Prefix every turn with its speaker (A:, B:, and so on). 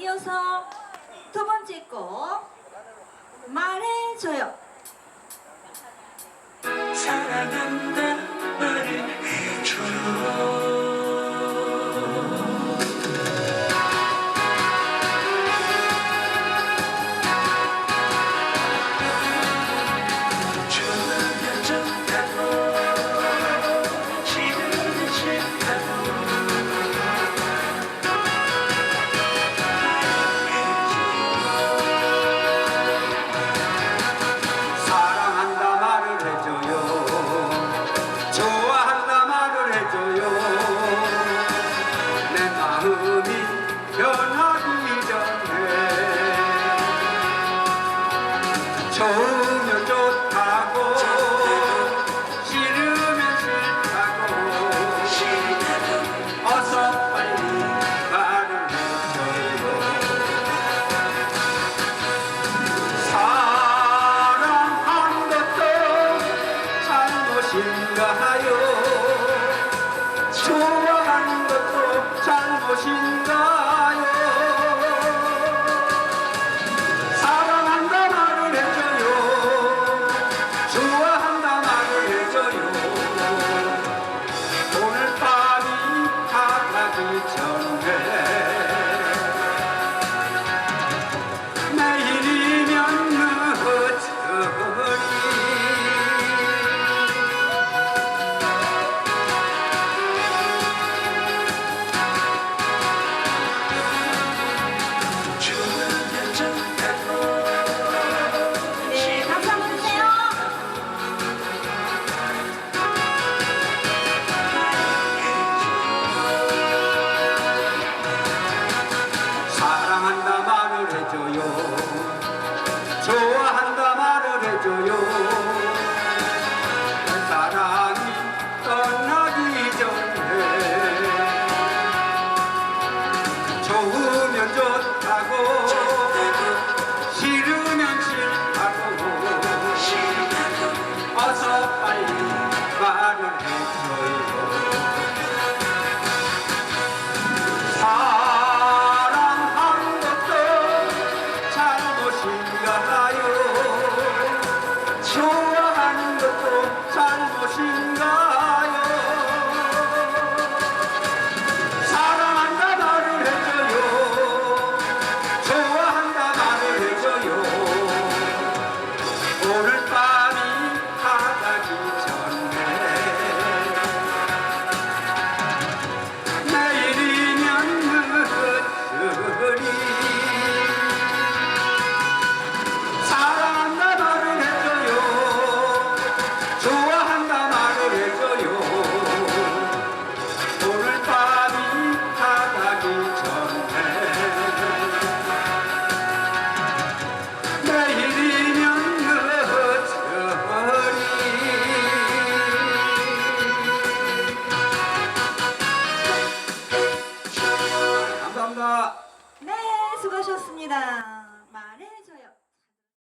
A: 이어서 두 번째 곡 말해줘요.
B: 해줘요.
C: 내 마음이 변하기 전에 좋으면 좋다고 싫으면 싫다고 어서 빨리 말을 해줘요. 사랑한 것도 잘못인가요 좋아하는 것도 잘못인가요? 사랑한다 말을 해줘요. 좋아한다 말을 해줘요. 오늘 밤이 다 가기 전에
B: 좋으면 좋다고.
C: 싫으면 싫다고. 어서 빨리 말을 해줘요. 사랑한 것도 잘못인가요
A: 수고하셨습니다.